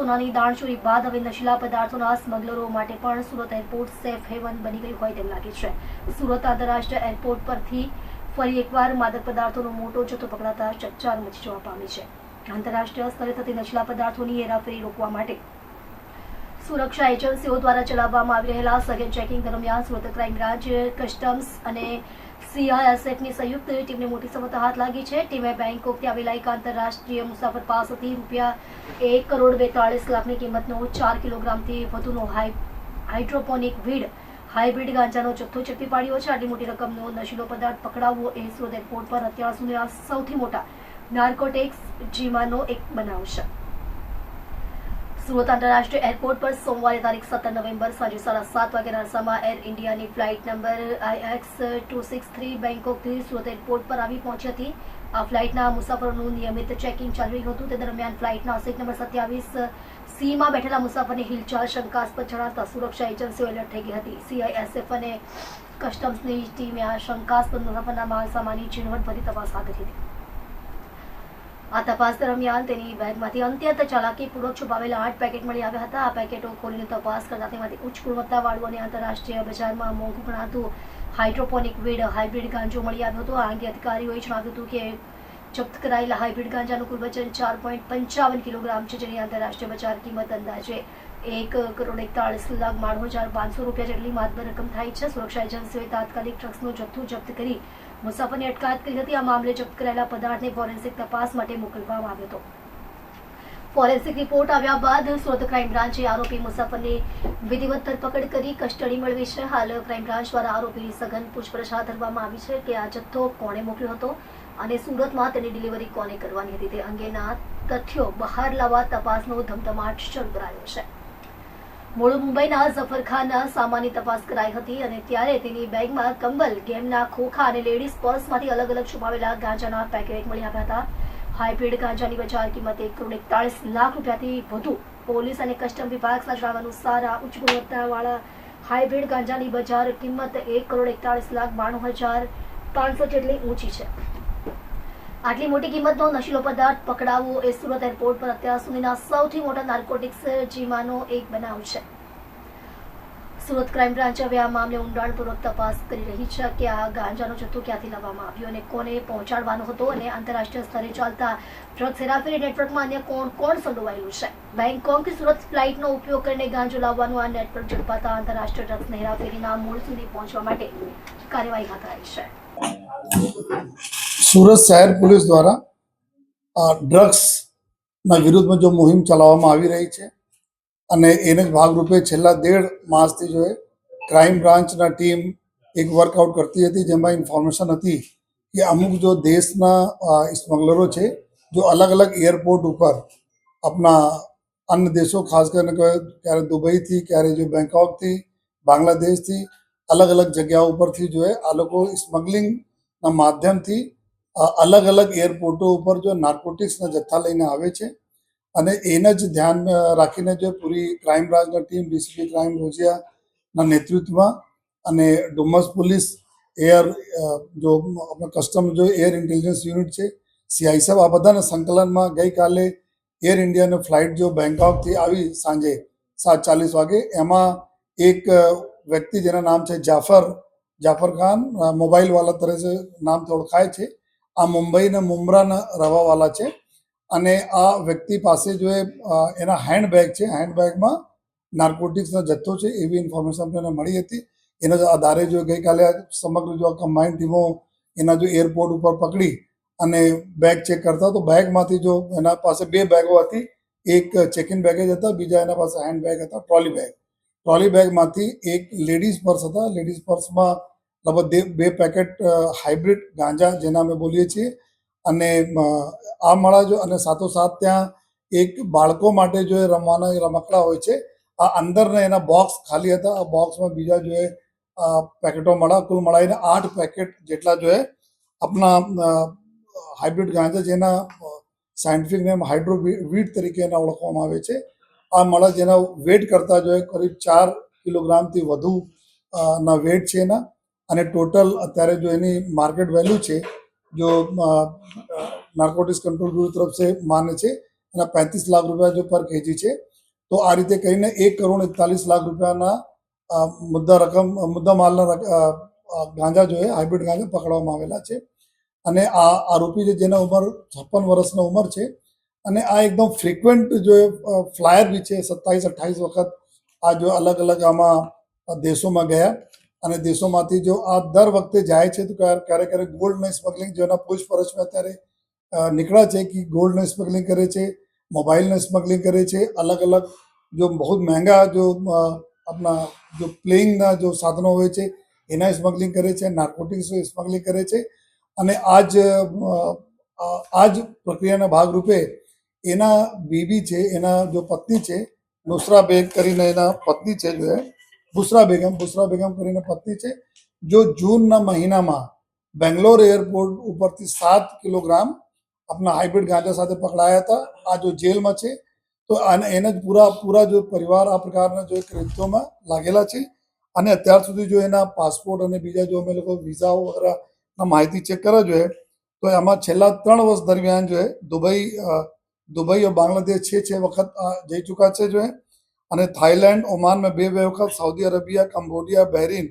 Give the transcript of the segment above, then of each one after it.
સોનાની દાણચોરી બાદ હવે નશીલા પદાર્થોના સ્મગલરો માટે પણ સુરત એરપોર્ટ સેફ હેવન બની ગયું હોય તેમ લાગે છે. સુરત આંતરરાષ્ટ્રીય એરપોર્ટ પરથી ફરી એકવાર માદક પદાર્થોનો મોટો જથ્થો પકડાતા ચકચાર મચી જવા પામી છે. આંતરરાષ્ટ્રીય સ્તરે થતી નશીલા પદાર્થોની હેરાફેરી રોકવા માટે સુરક્ષા એજન્સીઓ દ્વારા ચલાવવામાં આવી રહેલા સઘન ચેકિંગ દરમિયાન સુરત ક્રાઇમ બ્રાન્ચ, કસ્ટમ્સ અને સીઆઈએસએફની સંયુક્ત ટીમને મોટી સફળતા હાથ લાગી છે. ટીમે બેંકોકથી આવેલા એક આંતરરાષ્ટ્રીય મુસાફર પાસેથી રૂપિયા એક કરોડ બેતાળીસ લાખની કિંમતનો ચાર કિલોગ્રામથી વધુનો હાઇડ્રોપોનિક વીડ, હાઇબ્રિડ ગાંજાનો જથ્થો ઝડપી પાડ્યો છે. આટલી મોટી રકમનો નશીલો પદાર્થ પકડાવવો એ સુરત એરપોર્ટ પર અત્યાર સુધીના સૌથી મોટા નાર્કોટેક્સ જીમાનો એક બનાવ છે. સુરત આંતરરાષ્ટ્રીય એરપોર્ટ પર સોમવારે તારીખ સત્તર નવેમ્બર સાંજે સાડા સાત વાગ્યાના અરસામાં એર ઇન્ડિયાની flight number IX two six three બેંકોકથી Surat airport પર આવી પહોંચી હતી. આ ફ્લાઇટના મુસાફરોનું નિયમિત ચેકિંગ ચાલી રહ્યું હતું. તે દરમિયાન ફ્લાઇટના સીટ નંબર સત્યાવીસ સીમાં બેઠેલા મુસાફરની હિલચાલ શંકાસ્પદ જણાતા સુરક્ષા એજન્સીઓ એલર્ટ થઈ ગઈ હતી. સીઆઈએસએફ અને કસ્ટમ્સની ટીમે આ શંકાસ્પદ મુસાફરના માલસામાની ચીણવટભરી તપાસ હાથ ધરી હતી. આ તપાસ દરમિયાન તેની બેગમાંથી અત્યંત ચાલાકીપૂર્વક છુપાવેલા આઠ પેકેટ મળી આવ્યા હતા. આ પેકેટો ખોલીને તપાસ કરતા તેમાંથી ઉચ્ચ ગુણવત્તાવાળું અને આંતરરાષ્ટ્રીય બજારમાં મોંઘું ગણાતું હાઇડ્રોપોનિક વીડ, હાઇબ્રિડ ગાંજો મળી આવ્યો હતો. આ અંગે અધિકારીઓએ જણાવ્યું હતું કે જપ્ત કરાયેલા હાઇબ્રિડ ગાંજાનું કુલ વજન ચાર પોઈન્ટ પંચાવન કિલોગ્રામ છે, જેની આંતરરાષ્ટ્રીય બજાર કિંમત અંદાજે એક કરોડ એકતાળીસ લાખ બાણું હજાર પાંચસો રૂપિયા જેટલી માતબર રકમ થાય છે. સુરક્ષા એજન્સીઓએ તાત્કાલિક ડ્રગ્સનો જથ્થો જપ્ત કરી મુસાફરની અટકાયત કરી હતી. આ મામલે જપ્ત કરાયેલા પદાર્થને ફોરેન્સિક તપાસ માટે મોકલવામાં આવ્યો હતો. ફોરેન્સિક રિપોર્ટ આવ્યા બાદ સુરત ક્રાઇમ બ્રાન્ચે આરોપી મુસાફરની વિધિવત ધરપકડ કરી કસ્ટડી મેળવી છે. હાલ ક્રાઇમ બ્રાન્ચ દ્વારા આરોપીની સઘન પૂછપરછ હાથ ધરવામાં આવી છે કે આ જથ્થો કોણે મોકલ્યો હતો અને સુરતમાં તેની ડિલિવરી કોને કરવાની હતી તે અંગેના તથ્યો બહાર લાવવા તપાસનો ધમધમાટ શરૂ કરાયો છે. મૂળ મુંબઈના ઝફરખાનના સામાનની તપાસ કરાઈ હતી અને ત્યારે તેની બેગમાં કંબલ, ગેમના ખોખા અને લેડીઝ પર્સમાંથી અલગ અલગ છુપાવેલા ગાંજાના પેકેટ મળી આવ્યા હતા. હાઇબ્રિડ ગાંજાની બજાર કિંમત એક કરોડ એકતાળીસ લાખ રૂપિયાથી વધુ. પોલીસ અને કસ્ટમ વિભાગના જણાવ્યા અનુસાર આ ઉચ્ચ ગુણવત્તાવાળા હાઇબ્રિડ ગાંજાની બજાર કિંમત એક કરોડ એકતાળીસ લાખ બાણું હજાર પાંચસો જેટલી ઊંચી છે. આટલી મોટી કિંમતનો નશીલો પદાર્થ પકડાવવો એ સુરત એરપોર્ટ પર અત્યાર સુધીના સૌથી મોટા નાર્કોટિક્સ જીમાનો એક બનાવ છે. સુરત ક્રાઇમ બ્રાન્ચ હવે આ મામલે ઊંડાણપૂર્વક તપાસ કરી રહી છે કે આ ગાંજાનો જથ્થો ક્યાંથી લાવવામાં આવ્યો અને કોને પહોંચાડવાનો હતો અને આંતરરાષ્ટ્રીય સ્તરે ચાલતા ડ્રગ્સ હેરાફેરી નેટવર્કમાં અન્ય કોણ કોણ સંડોવાયેલું છે? બેંકોક સુરત ફ્લાઇટનો ઉપયોગ કરીને ગાંજો લાવવાનું આ નેટવર્ક ઝડપાતા આંતરરાષ્ટ્રીય ડ્રગ્સ હેરાફેરીના મૂળ સુધી પહોંચવા માટે કાર્યવાહી હાથ ધરાઈ છે. સુરત શહેર પોલીસ દ્વારા ડ્રગ્સના વિરુદ્ધમાં જો મુહિમ ચલાવવામાં આવી રહી છે અને એને જ ભાગરૂપે છેલ્લા દેઢ માસથી જો ક્રાઇમ બ્રાન્ચના ટીમ એક વર્કઆઉટ કરતી હતી જેમાં ઇન્ફોર્મેશન હતી કે અમુક જો દેશના સ્મગલરો છે, જો અલગ અલગ એરપોર્ટ ઉપર આપણા અન્ય દેશો, ખાસ કરીને ક્યારે દુબઈથી, ક્યારે જો બેંકોકથી બાંગ્લાદેશથી, અલગ અલગ જગ્યાઓ ઉપરથી જો આ લોકો સ્મગલિંગના માધ્યમથી અલગ અલગ એરપોર્ટો ઉપર જો નાર્કોટિક્સના જથ્થા લઈને આવે છે અને એને જ ધ્યાન રાખીને જો પૂરી ક્રાઇમ બ્રાન્ચની ટીમ, ડીસીપી ક્રાઇમ રોજિયાના નેતૃત્વમાં અને ડુમસ પોલીસ, એર જો કસ્ટમ, જો એર ઇન્ટેલિજન્સ યુનિટ છે, સીઆઈ સાહેબ, આ બધાના સંકલનમાં ગઈકાલે એર ઇન્ડિયાની ફ્લાઇટ જો બેંકોકથી આવી સાંજે સાત ચાલીસ વાગે, એમાં એક વ્યક્તિ જેના નામ છે જાફર જાફર ખાન મોબાઈલ મોબાઈલવાલા તરીકે નામથી ઓળખાય છે. આ મુંબઈના મુમરાના રહેવાવાળા છે. અને આ વ્યક્તિ પાસે જો એના હેન્ડબેગ છે. હેન્ડબેગમાં નાર્કોટિક્સનો જથ્થો છે. એવી ઇન્ફોર્મેશન આપણને મળી હતી. એના આધારે જો ગઈકાલે સમગ્ર જો કમ્બાઇન્ડ ટીમો એના જો એરપોર્ટ ઉપર પકડી અને બેગ ચેક કરતા તો બેગમાંથી જો એના પાસે બે બેગો હતી. એક ચેકિન બેગેજ હતા, બીજા એના પાસે હેન્ડ બેગ હતા ટ્રોલી બેગ ટ્રોલી બેગમાંથી એક લેડીઝ પર્સ હતા. લેડીઝ પર્સમાં લગભગ બે પેકેટ હાઇબ્રિડ ગાંજા જેના અમે બોલીએ છીએ. અને આ મળા જો અને સાથોસાથ ત્યાં એક બાળકો માટે જો એ રમવાના રમકડા હોય છે, આ અંદરના એના બોક્સ ખાલી હતા. આ બોક્સમાં બીજા જો એ પેકેટો મળા કુલ મળાઈને આઠ પેકેટ જેટલા જો એ આપણા હાઇબ્રિડ ગાંજા જેના સાયન્ટિફિક નેમ હાઇડ્રો વીટ તરીકે એના ઓળખવામાં આવે છે. આ મળા જેના વેટ કરતાં જો કરીબ ચાર કિલોગ્રામથી વધુ ના વેટ છે એના. અને ટોટલ અત્યારે જો એની માર્કેટ વેલ્યુ છે, જો નાર્કોટિક્સ કંટ્રોલ બ્યુરો તરફ છે માને છે, અને પેંત્રીસ લાખ રૂપિયા જો પર કેજી છે, તો આ રીતે કરીને એક કરોડ એકતાલીસ લાખ રૂપિયાના મુદ્દા રકમ, મુદ્દા માલના ગાંજા જો છે હાઇબ્રિડ ગાંજા પકડવામાં આવેલા છે. અને આ આરોપી છે જેના ઉંમર છપ્પન વર્ષનો ઉંમર છે, અને આ એકદમ ફ્રિકવન્ટ જો ફ્લાયર બી છે, સત્તાવીસ અઠ્ઠાવીસ વખત આ જો અલગ અલગ આમાં દેશોમાં ગયા. અને દેશોમાંથી જો આ દર વખતે જાય છે, તો ક્યારે ક્યારેક ગોલ્ડની સ્મગલિંગ જેના પૂછપરછમાં અત્યારે નીકળ્યા છે કે ગોલ્ડને સ્મગલિંગ કરે છે મોબાઈલને સ્મગલિંગ કરે છે, અલગ અલગ જો બહુ મહેંગા જો આપણા જો પ્લેઇંગના જો સાધનો હોય છે એના સ્મગલિંગ કરે છે નાર્કોટિક્સ સ્મગલિંગ કરે છે, અને આજ આ- જ પ્રક્રિયાના ભાગરૂપે એના બીબી છે, એના જો પત્ની છે નુસરા બેગ કરીને એના પત્ની છે જો બુસરા બેગમ બુસરા બેગમ કરીને પત્ની છે, જો જૂનના મહિનામાં બેંગ્લોર એરપોર્ટ ઉપરથી સાત કિલોગ્રામ આપણા હાઇબ્રિડ ગાંજા સાથે પકડાયા હતા, આ જો જેલમાં છે, તો એને જ પૂરા પૂરા જો પરિવાર આ પ્રકારના જો કૃત્યોમાં લાગેલા છે, અને અત્યાર સુધી જો એના પાસપોર્ટ અને બીજા જો અમે લોકો વિઝા વગેરેના માહિતી ચેક કરવા જોઈએ તો એમાં છેલ્લા ત્રણ વર્ષ દરમિયાન જો દુબઈ દુબઈ બાંગ્લાદેશ છે છે વખત જઈ ચૂક્યા છે જો અને થાઈલેન્ડ ઓમાનમાં બે બે વખત, સાઉદી અરેબિયા, કંબોડિયા, બહેરીન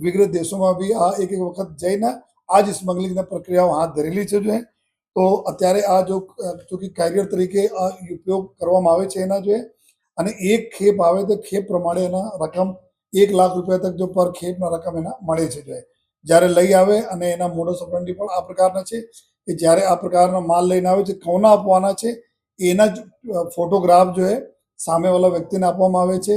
વગેરે દેશોમાં બી આ એક એક વખત જઈને આ જ સ્મગલિંગની પ્રક્રિયાઓ હાથ ધરેલી છે જોઈએ તો અત્યારે આ જો ચૂંકી કેરિયર તરીકે આ ઉપયોગ કરવામાં આવે છે એના જોઈએ અને એક ખેપ આવે તો ખેપ પ્રમાણે એના રકમ એક લાખ રૂપિયા તક જો પર ખેપના રકમ એના મળે છે જોઈએ જ્યારે લઈ આવે અને એના મોડસ ઓપરેન્ડી પણ આ પ્રકારના છે કે જ્યારે આ પ્રકારનો માલ લઈને આવે છે કોના આપવાના છે, એના જ ફોટોગ્રાફ જો એ સામેવાળા વ્યક્તિને આપવામાં આવે છે.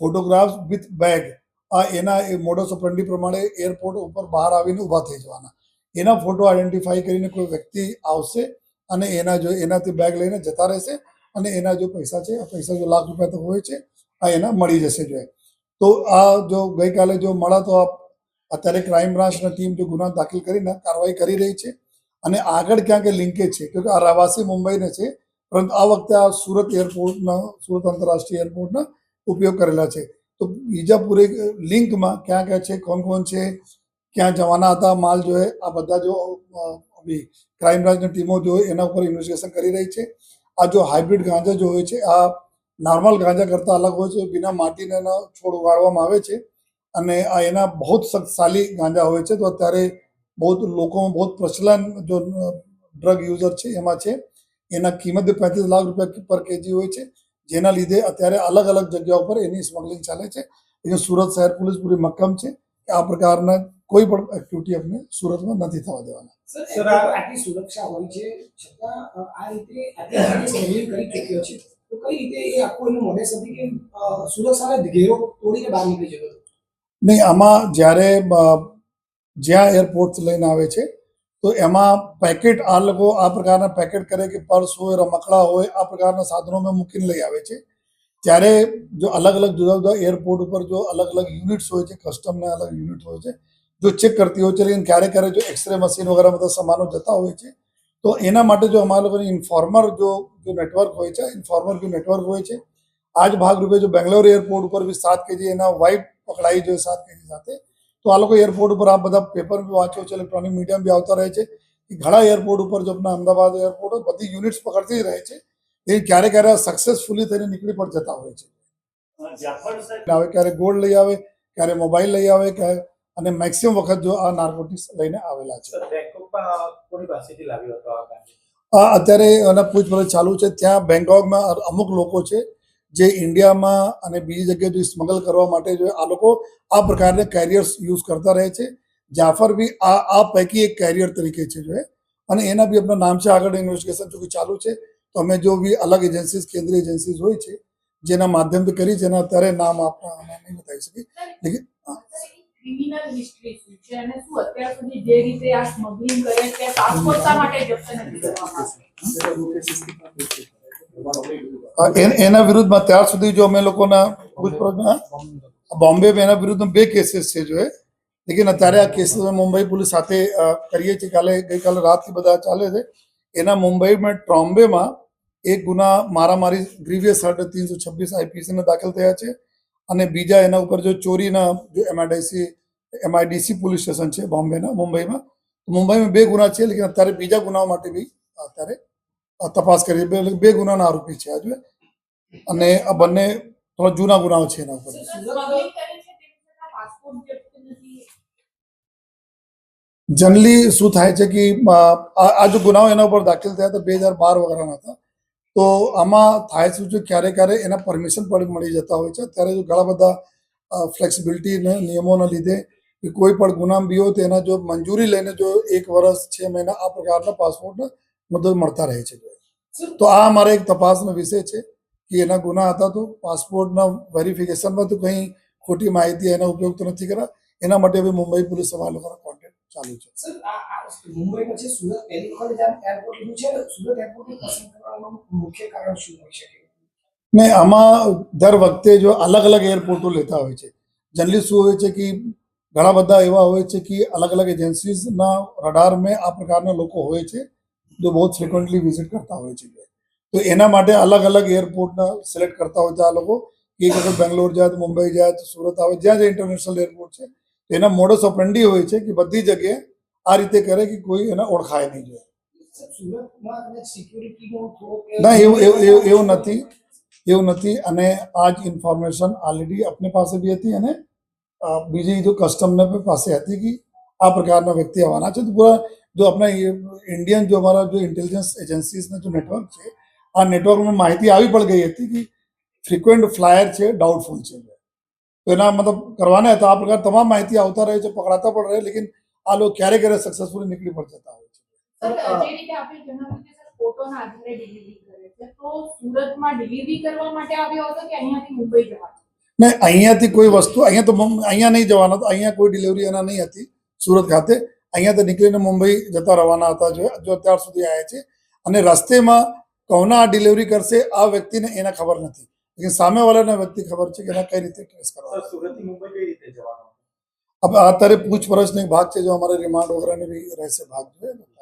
ફોટોગ્રાફ્સ વિથ બેગ આ એના એ મોડસ ઓપરેન્ડી પ્રમાણે એરપોર્ટ ઉપર બહાર આવીને ઊભા થઈ જવાના. એના ફોટો આઈડેન્ટિફાઈ કરીને કોઈ વ્યક્તિ આવશે અને એના જો એનાથી બેગ લઈને જતા રહેશે અને એના જો પૈસા છે, પૈસા જો લાખ રૂપિયા તો હોય છે, આ એના મળી જશે જો તો આ જો ગઈકાલે જો મળા તો આ અત્યારે ક્રાઇમ બ્રાન્ચની ટીમ જો ગુના દાખલ કરીને કાર્યવાહી કરી રહી છે અને આગળ ક્યાંક લિંકેજ છે કે આ રહેવાસી મુંબઈને છે પરંતુ આ વખતે આ સુરત એરપોર્ટના, સુરત આંતરરાષ્ટ્રીય એરપોર્ટના ઉપયોગ કરેલા છે. તો બીજા પૂરે લિંકમાં ક્યાં ક્યાં છે, કોણ કોણ છે, ક્યાં જવાના હતા, માલ જો આ બધા જો ક્રાઇમ બ્રાન્ચની ટીમો જો એના ઉપર ઇન્વેસ્ટિગેશન કરી રહી છે. આ જો હાઇબ્રિડ ગાંજા જો હોય છે, આ નોર્મલ ગાંજા કરતાં અલગ હોય છે, બિના માટીને એના છોડ ઉગાડવામાં આવે છે, અને આ એના બહુ શક્તિશાળી ગાંજા હોય છે. તો અત્યારે બહુ લોકોમાં બહુ પ્રચલન જો ડ્રગ યુઝર છે, એમાં છે. એના કિંમત પેંત્રીસ લાખ રૂપિયા પર કેજી હોય છે. જેના લીધે અત્યારે અલગ અલગ જગ્યાઓ પર એની સ્મગલિંગ ચાલે છે. અહીંયા સુરત શહેર પોલીસ પૂરી મક્કમ છે. કે આ પ્રકારના કોઈ પણ એક્ટિવિટી આપણે સુરતમાં નથી થવા દેવાના. સર આ આટલી સુરક્ષા હોય છે છતાં આ રીતે કરી છે તો કઈ રીતે એ આખું એનું મોડેસ હતી કે સુરક્ષાને ઘેરો તોડીને બહાર નીકળી જતો? નહીં આમાં જ્યારે જ્યાં એરપોર્ટ લઈને આવે છે તો એમાં પેકેટ આ લોકો આ પ્રકારના પેકેટ કરે કે પર્સ હોય રમકડા હોય, આ પ્રકારના સાધનોમાં મૂકીને લઈ આવે છે. ત્યારે જો અલગ અલગ જુદા જુદા એરપોર્ટ ઉપર જો અલગ અલગ યુનિટ્સ હોય છે કસ્ટમના અલગ યુનિટ હોય છે, જો ચેક કરતી હોય છે, લેકિન ક્યારેક ક્યારેક જો એક્સરે મશીન વગેરે બધા સામાનો જતા હોય છે, તો એના માટે જો અમારા લોકોની ઇન્ફોર્મર જો જો નેટવર્ક હોય છે ઇન્ફોર્મર જો નેટવર્ક હોય છે આ જ ભાગરૂપે જો બેંગ્લોર એરપોર્ટ ઉપર બી સાત કેજી એના વાઇફ પકડાઈ જોઈએ સાત કેજી સાથે તો આ લોકો એરપોર્ટ ઉપર આ બધા પેપર બી વાંચ્યો છે ઇલેક્ટ્રોનિક મીડિયા બી આવતા રહે છે. કે ઘણા એરપોર્ટ ઉપર જો આપણા અમદાવાદ એરપોર્ટ બધી યુનિટ્સ પકડતી રહે છે. એ ક્યારે ક્યારે સક્સેસફુલી થઈને નીકળી પણ જતા હોય છે. આવે ક્યારે ગોલ્ડ લઈ આવે ક્યારે મોબાઈલ લઈ આવે ક્યારે અને મેક્સિમમ વખત જો આ નાર્કોટિક્સ લઈને આવેલા છે. અત્યારે એના પૂછપરછ ચાલુ છે. ત્યાં બેંગકોકમાં અમુક લોકો છે જે ઇન્ડિયામાં અને બીજી જગ્યાએ સ્મગલ કરવા માટે જો આ લોકો આ પ્રકારના કેરિયર્સ યુઝ કરતા રહે છે. જાફર બી આ આ પૈકી એક કેરિયર તરીકે છે જો અને એના બી આપણા નામ છે આગળ ઇન્વેસ્ટિગેશન જો ચાલુ છે. તો અમે જો બી અલગ એજન્સીસ કેન્દ્રીય એજન્સીસ હોય છે જેના માધ્યમથી કરી છે એના અત્યારે નામ આપણા અમે નહીં બતાવી શકીએ. લેકિન ક્રિમિનલ હિસ્ટ્રી શું છે? અને શું અત્યાર સુધી જે રીતે આ સ્મગલિંગ કરે છે પાસપોર્ટ માટે જપ્ત નથી કરવામાં? એન- વિરુદ્ધમાં ત્યાર સુધી જો અમે લોકોના પૂછપરછમાં બોમ્બે એના વિરુદ્ધમાં બે કેસીસ છે જો એ. લેકિન અત્યારે આ કેસીસ મુંબઈ પોલીસ સાથે કરીએ છીએ. કાલે, ગઈકાલે રાતથી બધા ચાલે છે. એના મુંબઈમાં, ટ્રોમ્બેમાં એક ગુના મારામારી ગ્રીવિયસ હર્ડ ત્રણસો છવ્વીસ આઈપીસીના દાખલ થયા છે. અને બીજા એના ઉપર જો ચોરીના જો એમઆઈડીસી એમઆઈડીસી પોલીસ સ્ટેશન છે બોમ્બેના, મુંબઈમાં. મુંબઈમાં બે ગુના છે, લેકિન અત્યારે બીજા ગુનાઓ માટે બી અત્યારે તપાસ કરી. બે બે ગુનાના આરોપી છે આજે. અને આ બંને થોડા જૂના ગુનાઓ છે એના ઉપર. પાસપોર્ટ જનરલી શું થાય છે કે આ જો ગુનાઓ એના ઉપર દાખલ થયા હતા બે હજાર બાર વગેરેના હતા. તો આમાં થાય શું છે? ક્યારે ક્યારે એના પરમિશન પણ મળી જતા હોય છે. ત્યારે જો ઘણા બધા ફ્લેક્સિબિલિટી નિયમોના લીધે કોઈ પણ ગુનામ બી હોય તો એના જો મંજૂરી લઈને જો એક વર્ષ, છ મહિના આ પ્રકારના પાસપોર્ટના મુદત મળતા રહે છે. તો આ અમારે એક તપાસનો વિષય છે કે એના ગુના હતા તો પાસપોર્ટના વેરિફિકેશનમાં તો કંઈ ખોટી માહિતી એના ઉપયોગ તો નથી કર્યા. એના માટે હવે મુંબઈ પોલીસ સભા લોકોના કોન્ટેક્ટ ચાલુ છે. સર આ આ મુંબઈમાં છે સુરત પહેલી વખત જ્યારે એરપોર્ટ લીધું છે ને સુરત એરપોર્ટને પસંદ કરવાનું મુખ્ય કારણ શું હોઈ શકે ને આમાં દર વખતે જો અલગ અલગ એરપોર્ટો લેતા હોય છે. જનરલી શું હોય છે કે ઘણા બધા એવા હોય છે કે અલગ અલગ એજન્સીઝના રડાર મેં આ પ્રકારના લોકો હોય છે. જો બહુ ફ્રિકવન્ટલી વિઝિટ કરતા હોય છે તો એના માટે અલગ અલગ એરપોર્ટના સિલેક્ટ કરતા હોય છે આ લોકો. એક વખત બેંગ્લોર જાય તો મુંબઈ જાય તો સુરત આવે જ્યાં જ્યાં ઇન્ટરનેશનલ એરપોર્ટ છે. એના મોડસ ઓપરેન્ડી હોય છે કે બધી જગ્યાએ આ રીતે કરે કે કોઈ એને ઓળખાય નહીં જોઈએ. ના એવું એવું એવું એવું નથી. એવું નથી. અને આ જ ઇન્ફોર્મેશન ઓલરેડી આપણી પાસે બી હતી અને બીજી જો કસ્ટમને પાસે હતી કે આ પ્રકારના વ્યક્તિ આવવાના છે. તો પૂરા જો આપણા ઇન્ડિયન જો અમારા જો ઇન્ટેલિજન્સ એજન્સીસના જો નેટવર્ક છે આ નેટવર્કમાં માહિતી આવી પણ ગઈ હતી કે ફ્રિક્વન્ટ ફ્લાયર છે ડાઉટફુલ છે તો એના મતલબ કરવાના હતા આ પ્રકાર તમામ માહિતી આવતા રહે છે પકડાતા પણ રહે લેકિન આ લોકો ક્યારે ક્યારે સક્સેસફુલી નીકળી પણ જતા હોય છે સર જે રીતે આપણે જણાવ્યું કે સર ફોટોના આધારે ડિલિવરી કરે છે તો સુરતમાં ડિલિવરી કરવા માટે આવ્યો હતો કે અહીંયાથી મુંબઈ જવા ને અહીંયાથી કોઈ વસ્તુ અહીંયા તો મું- અહીંયા નહીં જવાના હતા અહીંયા કોઈ ડિલિવરી એના નહીં હતી સુરત ખાતે અહીંયાથી નીકળીને મુંબઈ જતા રવાના હતા જો જો અત્યાર સુધી આવ્યા છે. અને રસ્તેમાં કોના આ ડિલિવરી કરશે આ વ્યક્તિને એને ખબર નથી. લેકિન સામેવાળાને વ્યક્તિ ખબર છે કે એના કઈ રીતે ટ્રેસ કરવા સુરતથી મુંબઈ કઈ રીતે જવાનું? अब અત્યારે પૂછપરછનો એક ભાગ છે જો અમારે રિમાન્ડ વગેરેને બી રહેશે ભાગ છે નહીં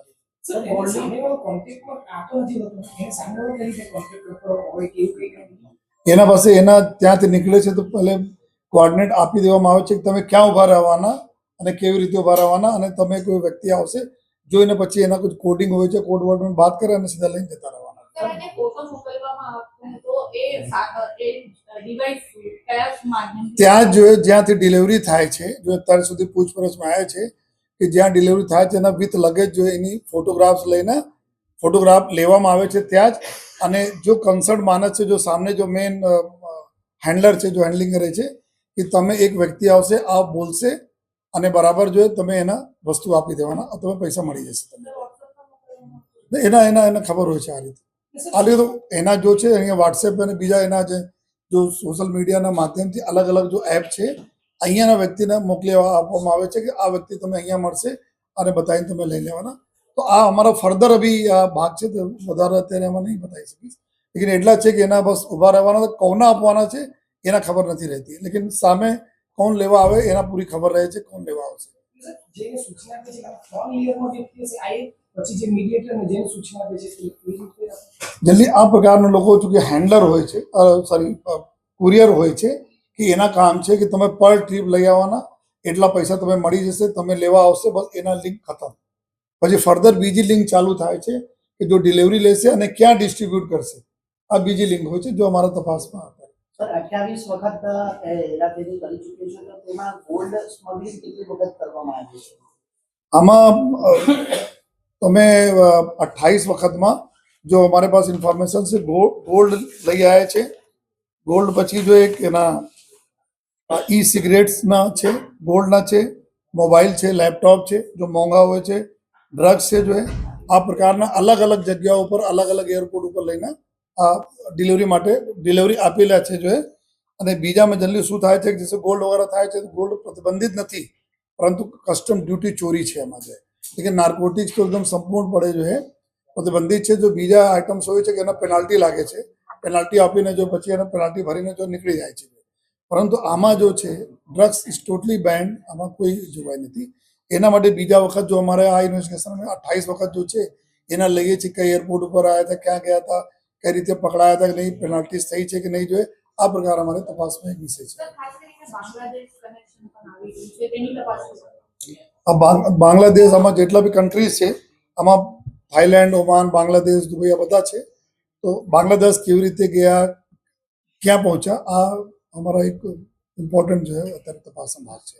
એના પાસે એના ત્યાંથી નીકળે છે તો પહેલે કોર્ડિનેટ આપી દેવામાં આવે છે કે તમે ક્યાં ઊભા રહેવાના? અને કેવી રીતે ઊભા રહેવાના અને તમે કોઈ વ્યક્તિ આવશે જોઈને પછી એના કોઈ કોડિંગ હોય છે કોડ વર્ડ વાત કરે અને સીધા લઈને જતા રહેવાના. ત્યાં જો જ્યાંથી ડિલિવરી થાય છે જો અત્યાર સુધી પૂછપરછમાં આવે છે કે જ્યાં ડિલિવરી થાય છે એના વિથ લગેજ જો એની ફોટોગ્રાફ્સ લઈને ફોટોગ્રાફ લેવામાં આવે છે ત્યાં જ અને જો કન્સર્ન માણસ છે જો સામે જો મેન હેન્ડલર છે જો હેન્ડલિંગ કરે છે કે તમે એક વ્યક્તિ આવશે આ બોલશે અને બરાબર જોઈએ તમે એના વસ્તુ આપી દેવાના તમે પૈસા મળી જશે તમને. એના એના, એને ખબર હોય છે આ રીતે. આ રીતે એના જો છે, અહીંયા વોટ્સએપ અને બીજા એના જે, જો સોશિયલ મીડિયાના માધ્યમથી અલગ અલગ જો એપ છે, અહીંયાના વ્યક્તિને મોકલી આપવામાં આવે છે કે આ વ્યક્તિ તમે અહીંયા મળશે અને બતાવીને તમે લઈ લેવાના. તો આ અમારો ફર્ધર અભી આ ભાગ છે, તો વધારે અત્યારે એમાં નહીં બતાવી શકીશ. લેકિન એટલા છે કે એના બસ ઊભા રહેવાના, કોના આપવાના છે, એના ખબર નથી રહેતી. લેકિન સામે કોણ લેવા આવે એના પૂરી ખબર રહે છે કોણ લેવા આવશે કે જલ્દી આ પ્રકારના લોકો ચૂંકि હેન્ડલર હોય છે સોરી કુરિયર હોય છે કે એના કામ છે કે તમે પર ટ્રીપ લઈ આવવાના એટલા પૈસા તમે મળી જશે તમે લેવા આવશે બસ એના લિંક ખતમ. પછી ફર્ધર બીજી લિંક ચાલુ થાય છે કે જો ડિલિવરી લેશે અને ક્યાં ડિસ્ટ્રીબ્યુટ કરશે આ બીજી લિંક હોય છે જો અમારા તપાસમાં આવે. સર અઠ્યાવીસ વખત એ હેરાફેરી કરી ચૂક્યું છે તો તેમાં ગોલ્ડ સ્મગલિંગ કેટલી વખત કરવામાં આવી છે આમાં અ, તમે અઠ્ઠાવીસ વખતમાં જો અમારી પાસે ઇન્ફોર્મેશન છે ગોલ્ડ લઈ આવ્યા છે ગોલ્ડ પછી જો એક એના ઈ સિગરેટ્સના છે ગોલ્ડના છે મોબાઈલ છે લેપટોપ છે જો મોંઘા હોય છે ડ્રગ્સ છે જો એ આ પ્રકારના અલગ અલગ જગ્યાઓ ઉપર અલગ અલગ એરપોર્ટ ઉપર લઈને આ ડિલિવરી માટે ડિલિવરી આપેલા છે જો અને બીજામાં જનરલી શું થાય છે કે ગોલ્ડ વગેરે થાય છે ગોલ્ડ પ્રતિબંધિત નથી. પરંતુ કસ્ટમ ડ્યુટી ચોરી છે એમાં છે એટલે નાર્કોટિક્સ તો એકદમ સંપૂર્ણપણે જો હે પ્રતિબંધિત છે. જો બીજા આઇટમ્સ હોય છે કે એના પેનાલ્ટી લાગે છે પેનાલ્ટી આપીને જો પછી એને પેનાલ્ટી ભરીને જો નીકળી જાય છે. પરંતુ આમાં જો છે ડ્રગ્સ ઇઝ ટોટલી બેન્ડ આમાં કોઈ જોવાય નથી. એના માટે બીજા વખત જો અમારે આ ઇન્વેસ્ટિગેશન અઠ્ઠાઈસ વખત જો છે, એના લઈએ છીએ કઈ એરપોર્ટ ઉપર આવ્યા હતા, ક્યાં ગયા હતા કઈ રીતે પકડાયા હતા કે નહીં પેનાલ્ટીસ થઈ છે કે નહીં જોઈએ આ પ્રકાર અમારે તપાસમાં એક વિષય છે. બાંગ્લાદેશ તપાસ આમાં જેટલા બી કન્ટ્રીઝ છે આમાં થાઈલેન્ડ ઓમાન બાંગ્લાદેશ દુબઈ આ બધા છે તો બાંગ્લાદેશ કેવી રીતે ગયા ક્યાં પહોંચ્યા આ અમારા એક ઇમ્પોર્ટન્ટ છે અત્યારે તપાસનો ભાગ છે.